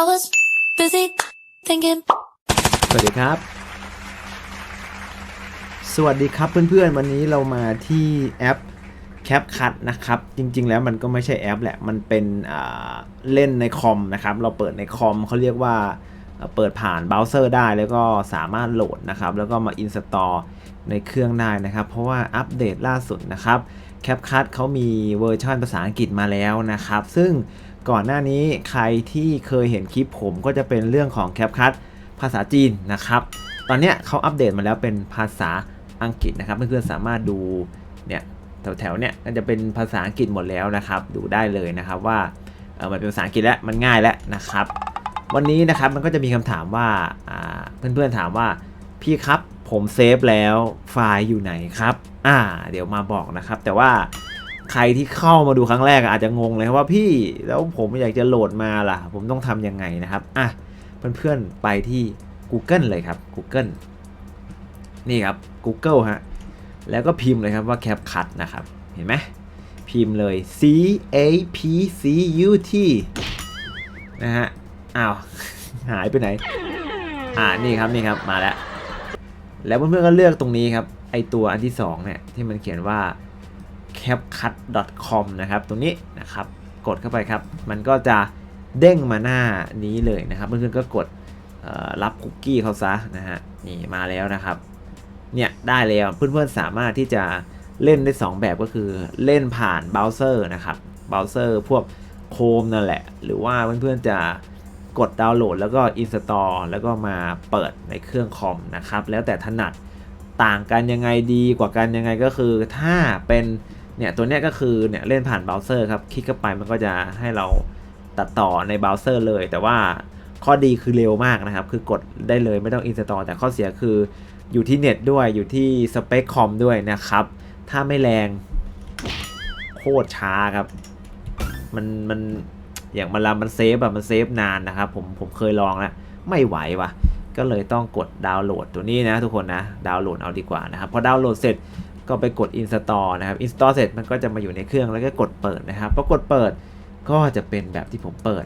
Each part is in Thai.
I was busy thinking. สวัสดีครับ สวัสดีครับเพื่อนๆ วันนี้เรามาที่แอป CapCut นะครับ จริงๆ แล้วมันก็ไม่ใช่แอปแหละ มันเป็นเล่นในคอมนะครับ เราเปิดในคอมเขาเรียกว่าเปิดผ่านเบราว์เซอร์ได้แล้วก็สามารถโหลดนะครับ แล้วก็มา install ในเครื่องได้นะครับ เพราะว่าอัปเดตล่าสุดนะครับ CapCut เขามีเวอร์ชันภาษาอังกฤษมาแล้วนะครับ ซึ่ง ก่อนหน้านี้ใครที่เคยเห็นคลิปผมก็จะเป็นเรื่องของ CapCut ภาษาจีนนะครับ ตอนนี้เขาอัปเดตมาแล้วเป็นภาษาอังกฤษนะครับเพื่อนๆสามารถดูเนี่ยแถวๆเนี่ยก็จะเป็นภาษาอังกฤษหมดแล้วนะครับ ดูได้เลยนะครับว่าเออมันเป็นภาษาอังกฤษแล้วมันง่ายแล้วนะครับ วันนี้นะครับมันก็จะมีคำถามว่าอ่าเพื่อนๆถามว่าพี่ครับผมเซฟแล้วไฟล์อยู่ไหนครับอ่าเดี๋ยวมาบอกนะครับ แต่ว่า ใครที่เข้ามาดูครั้งแรกอาจจะงงเลยว่าพี่แล้วผมอยากจะโหลดมาล่ะ ผมต้องทำยังไงนะครับอะเพื่อนๆไปที่ Google เลยครับ Google นี่ครับ Google ฮะแล้วก็พิมพ์เลยครับว่า CapCut นะครับ เห็นไหมพิมพ์เลย C A P C U T นะฮะอ้าว หายไปไหน อ่านี่ครับนี่ครับมาแล้ว แล้วเพื่อนๆก็เลือกตรงนี้ครับ ไอตัวอันที่2เนี่ยที่มันเขียนว่า capcut.com นะครับตรงนี้นะครับกดเข้าไปครับ มันก็จะเด้งมาหน้านี้เลยนะครับเพื่อนๆก็กดรับคุกกี้เขาซะนะฮะนี่มาแล้วนะครับเนี่ยได้แล้วเพื่อนๆสามารถที่จะเล่นได้ 2 แบบก็คือเล่นผ่านเบราว์เซอร์นะครับเบราว์เซอร์พวกโคมนั่นแหละ หรือว่าเพื่อนๆจะกดดาวน์โหลดแล้วก็อินสตอลแล้วก็มาเปิดในเครื่องคอมนะครับ แล้วแต่ถนัดต่างกันยังไงดีกว่ากันยังไงก็คือ ถ้าเป็น เนี่ยตัวเนี้ยก็คือเนี่ยเล่นผ่านเบราว์เซอร์ครับคลิกเข้าไปมันก็จะให้เราตัดต่อในเบราว์เซอร์เลย แต่ว่าข้อดีคือเร็วมากนะครับ คือกดได้เลยไม่ต้องอินสตอลแต่ข้อเสียคืออยู่ที่เน็ตด้วยอยู่ที่สเปคคอมด้วยนะครับ ถ้าไม่แรงโคตรช้าครับ มันมันอย่างมันลามันเซฟแบบมันเซฟนานนะครับ ผมผมเคยลองแล้ว ไม่ไหวว่ะ ก็เลยต้องกดดาวน์โหลดตัวนี้นะทุกคนนะ ดาวน์โหลดเอาดีกว่านะครับ พอดาวน์โหลดเสร็จ ก็ไปกด install นะครับ install เสร็จมันก็จะมาอยู่ในเครื่องแล้วก็กดเปิดนะครับพอกดเปิดก็จะเป็นแบบที่ผมเปิด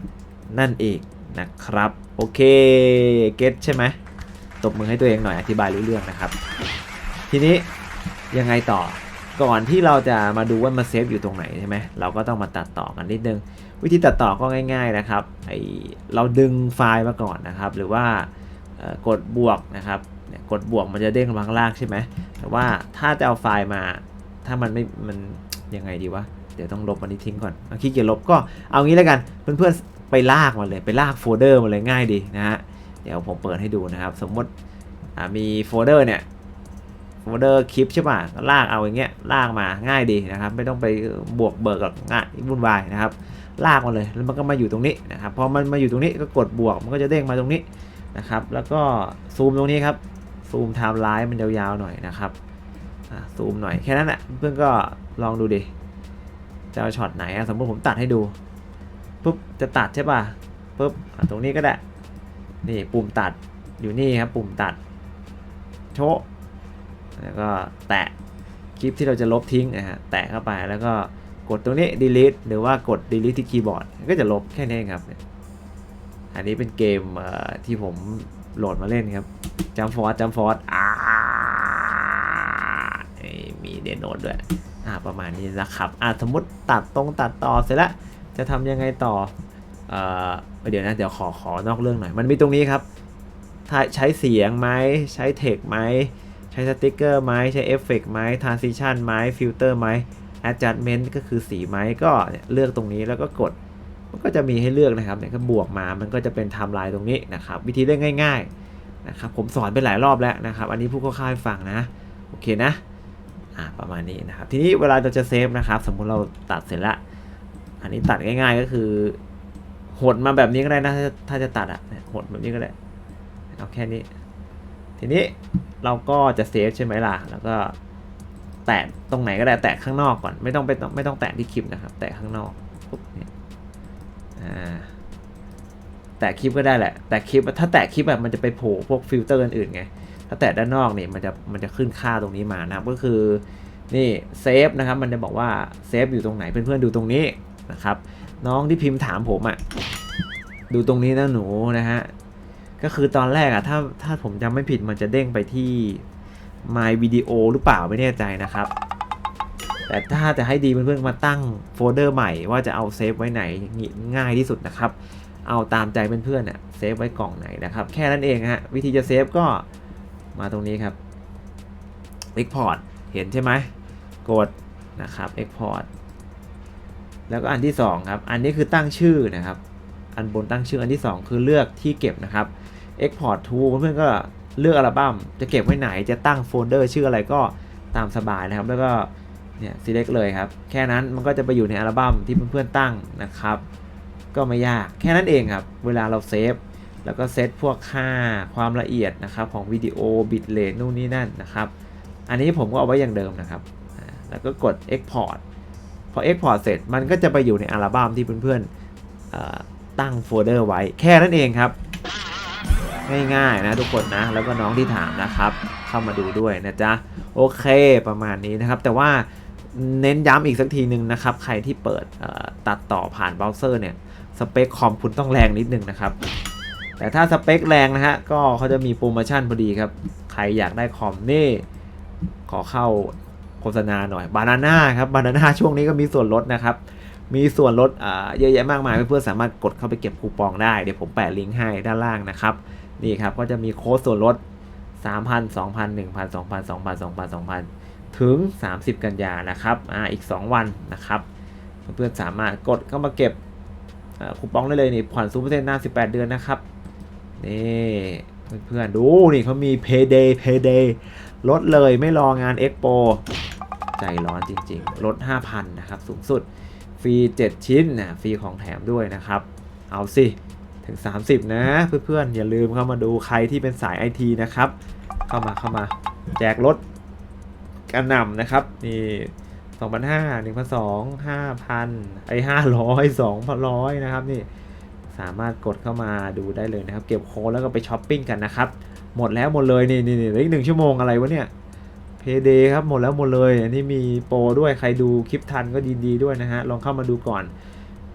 นั่นเองนะครับ โอเคเก็ตใช่ไหมตบมือให้ตัวเองหน่อยอธิบายรู้เรื่องนะครับ ทีนี้ยังไงต่อก่อนที่เราจะมาดูว่ามันเซฟอยู่ตรงไหนใช่ไหมเราก็ต้องมาตัดต่อกันนิดนึง วิธีตัดต่อก็ง่าย ๆนะครับไอเราดึงไฟล์มาก่อนนะครับ หรือว่ากดบวกนะครับ เนี่ยกดบวกมันจะเด้งลงมาข้างล่างใช่ไหมแต่ว่าถ้าจะเอาไฟล์มา ถ้ามันไม่มันยังไงดีวะเดี๋ยวต้องลบมันนี้ทิ้งก่อนเอาขี้เกียจลบก็เอางี้แล้วกันเพื่อนๆไปลากมาเลยไปลากโฟลเดอร์มาเลยง่ายดีนะฮะเดี๋ยวผมเปิดให้ดูนะครับ สมมติมีโฟลเดอร์เนี่ยโฟลเดอร์คลิปใช่ป่ะก็ลากเอาอย่างเงี้ยลากมาง่ายดีนะครับ ไม่ต้องไปบวกเบิกกับง่ายวุ่นวายนะครับ ลากมาเลยแล้วมันก็มาอยู่ตรงนี้นะครับพอมันมาอยู่ตรงนี้ก็กดบวกมันก็จะเด้งมาตรงนี้นะครับ แล้วก็ซูมตรงนี้ครับ ซูมไทม์ไลน์มันยาวๆหน่อยนะครับซูมหน่อยแค่นั้นแหละเพื่อนก็ลองดูดิจะเอาช็อตไหนอะสมมติผมตัดให้ดูปุ๊บจะตัดใช่ป่ะปุ๊บตรงนี้ก็ได้นี่ปุ่มตัดอยู่นี่ครับปุ่มตัดโชะแล้วก็แตะคลิปที่เราจะลบทิ้งนะฮะแตะเข้าไปแล้วก็กดตรงนี้ delete หรือว่ากด delete ที่คีย์บอร์ดก็จะลบแค่นี้ครับ อันนี้เป็นเกมที่ผมโหลดมาเล่นครับ จัมฟอร์จัมฟอร์อ่าเอ้มีเดนโนดด้วย อ่า ประมาณนี้นะครับ อ่าสมมติตัดตรงตัดต่อเสร็จแล้ว จะทำยังไงต่อ เอ่อ เดี๋ยวนะ เดี๋ยวขอ ขอนอกเรื่องหน่อย มันมีตรงนี้ครับใช้เสียงไหม ใช้เทคไหม ใช้สติกเกอร์ไหม ใช้เอฟเฟกต์ไหมทรานซิชันไหมฟิลเตอร์ไหม adjustment ก็คือสีไหมก็เนี่ยเลือกตรงนี้แล้วก็กด มันก็จะมีให้เลือกนะครับ เนี่ยก็บวกมา มันก็จะเป็นไทม์ไลน์ตรงนี้นะครับ วิธีเล่นง่าย ๆ นะครับผมสอนไปหลายรอบแล้วนะครับ อันนี้ผู้เข้าค่ายฟังนะ โอเคนะอ่าประมาณนี้นะครับ ทีนี้เวลาเราจะเซฟนะครับ สมมุติเราตัดเสร็จละอันนี้ตัดง่าย ๆก็คือหดมาแบบนี้ก็ได้นะถ้าถ้าจะตัดอะหดแบบนี้ก็ได้เอาแค่นี้ ทีนี้เราก็จะเซฟใช่ไหมล่ะ แล้วก็แตะตรงไหนก็ได้แตะข้างนอกก่อน ไม่ต้องไปไม่ต้องแตะที่คลิปนะครับ แตะข้างนอกปุ๊บเนี่ยอ่า แตะคลิปก็ได้แหละ แต่คลิปถ้าแตะคลิปแบบมันจะไปโผล่พวกฟิลเตอร์อื่นๆไง ถ้าแตะด้านนอกเนี่ยมันจะมันจะขึ้นค่าตรงนี้มานะครับ ก็คือนี่เซฟนะครับ มันจะบอกว่าเซฟอยู่ตรงไหนเพื่อนๆดูตรงนี้นะครับ น้องที่พิมพ์ถามผมอะ่ะดูตรงนี้นะหนูนะฮะ ก็คือตอนแรกอะถ้าถ้าผมจำไม่ผิดมันจะเด้งไปที่ My Video หรือเปล่าไม่แน่ใจนะครับ แต่ถ้าจะให้ดีเพื่อนๆมาตั้งโฟลเดอร์ใหม่ว่าจะเอาเซฟไว้ไหนง่ายที่สุดนะครับ เอาตามใจเพื่อนๆเนี่ยเซฟไว้กล่องไหนนะครับ แค่นั้นเองฮะวิธีจะเซฟก็มาตรงนี้ครับ Export เห็นใช่ไหมกดนะครับ Export แล้วก็อันที่ 2 ครับ อันนี้คือตั้งชื่อนะครับ อันบนตั้งชื่ออันที่ 2 คือเลือกที่เก็บนะครับ Export to เพื่อนๆก็เลือกอัลบั้มจะเก็บไว้ไหนจะตั้งโฟลเดอร์ชื่ออะไรก็ตามสบายนะครับ แล้วก็เนี่ย select เลยครับ แค่นั้นมันก็จะไปอยู่ในอัลบั้มที่เพื่อนๆตั้งนะครับ ก็ไม่ยากแค่นั้นเองครับ เวลาเราเซฟแล้วก็เซตพวกค่าความละเอียดนะครับของวิดีโอบิตเรทนู่นนี่นั่นนะครับ อันนี้ผมก็เอาไว้อย่างเดิมนะครับ แล้วก็กด Export พอ Export เสร็จมันก็จะไปอยู่ในอัลบั้มที่เพื่อนๆตั้งโฟลเดอร์ไว้แค่นั้นเองครับ ง่ายๆนะทุกคนนะ แล้วก็น้องที่ถามนะครับ เข้ามาดูด้วยนะจ๊ะ โอเคประมาณนี้นะครับ แต่ว่าเน้นย้ำอีกสักทีหนึ่งนะครับ ใครที่เปิดตัดต่อผ่านเบราว์เซอร์เนี่ย สเปคคอมคุณต้องแรงนิดนึงนะครับ แต่ถ้าสเปคแรงนะฮะ ก็เขาจะมีโปรโมชั่นพอดีครับ ใครอยากได้คอมนี่ ขอเข้าโฆษณาหน่อยบานาน่าครับบานาน่าช่วงนี้ก็มีส่วนลดนะครับ มีส่วนลดเยอะแยะมากมายเพื่อนๆสามารถกดเข้าไปเก็บคูปองได้ เดี๋ยวผมแปะลิงก์ให้ด้านล่างนะครับ นี่ครับก็จะมีโค้ดส่วนลด 3,000 2,000 1,000 2,000 2,000 2,000 2,000 ถึง 30 กันยานะครับ อ่า อีก 2 วันนะครับ เพื่อนๆสามารถกดเข้ามาเก็บ คูปองได้เลยนี่ผ่อนซูเปอร์เซ็นต์นาน18เดือนนะครับ นี่เพื่อนๆดูนี่เขามี Payday Payday ลดเลยไม่รองาน Expo ใจร้อนจริงๆ ลด 5,000 นะครับ สูงสุด ฟรี 7 ชิ้นนะฟรีของแถมด้วยนะครับ เอาสิ ถึง 30 นะ เพื่อนๆ อย่าลืมเข้ามาดูใครที่เป็นสายไอทีนะครับ เข้ามาเข้ามา แจกรถกระหน่ำนะครับ นี่ 2,500 1,200 5,000ไอ้500 2,100นร้อยนะครับนี่สามารถกดเข้ามาดูได้เลยนะครับ เก็บโค้ดแล้วก็ไปช้อปปิ้งกันนะครับ หมดแล้วหมดเลยนี่นี่นี่เหลืออีกหนึ่งชั่วโมงอะไรวะเนี่ยเพย์เดย์ครับหมดแล้วหมดเลยอันนี้มีโปรด้วยใครดูคลิปทันก็ดีๆด้วยนะฮะลองเข้ามาดูก่อน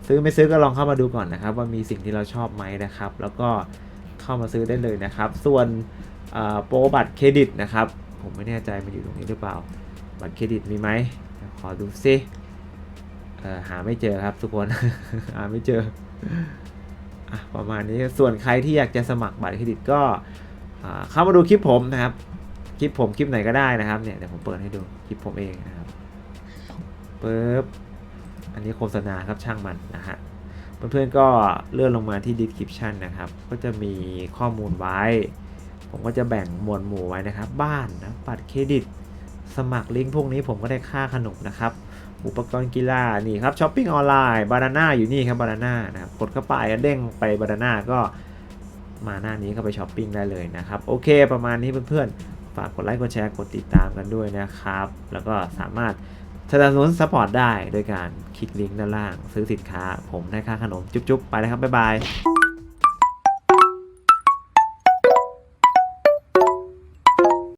ซื้อไม่ซื้อก็ลองเข้ามาดูก่อนนะครับ ว่ามีสิ่งที่เราชอบไหมนะครับ แล้วก็เข้ามาซื้อได้เลยนะครับ ส่วนอ่าโปรบัตรเครดิตนะครับ ผมไม่แน่ใจมันอยู่ตรงนี้หรือเปล่า บัตรเครดิตมีไหม อดูซิหาไม่เจอครับทุกคน หาไม่เจอประมาณนี้ส่วนใครที่อยากจะสมัครบัตรเครดิตก็เข้ามาดูคลิปผมนะครับ คลิปผมคลิปไหนก็ได้นะครับเนี่ยเดี๋ยวผมเปิดให้ดูคลิปผมเองนะครับปึ๊บอันนี้โฆษณาครับช่างมันนะฮะเพื่อนๆก็เลื่อนลงมาที่ description นะครับ ก็จะมีข้อมูลไว้ ผมก็จะแบ่งหมวดหมู่ไว้นะครับ บ้านนะบัตรเครดิต สมัครลิงก์พวกนี้ผมก็ได้ค่าขนมนะครับ อุปกรณ์กีฬานี่ครับช้อปปิ้งออนไลน์บานาน่าอยู่นี่ครับบานาน่านะครับกดเข้าไปเด้งไปบานาน่าก็มาหน้านี้ก็ไปช้อปปิ้งได้เลยนะครับ โอเคประมาณนี้เพื่อนๆ ฝากกดไลค์กดแชร์กดติดตามกันด้วยนะครับ แล้วก็สามารถสนับสนุนสปอร์ตได้โดยการคลิกลิงก์ด้านล่าง ซื้อสินค้า ผมได้ค่าขนมจุ๊บๆ ไปเลยครับ บ๊ายบาย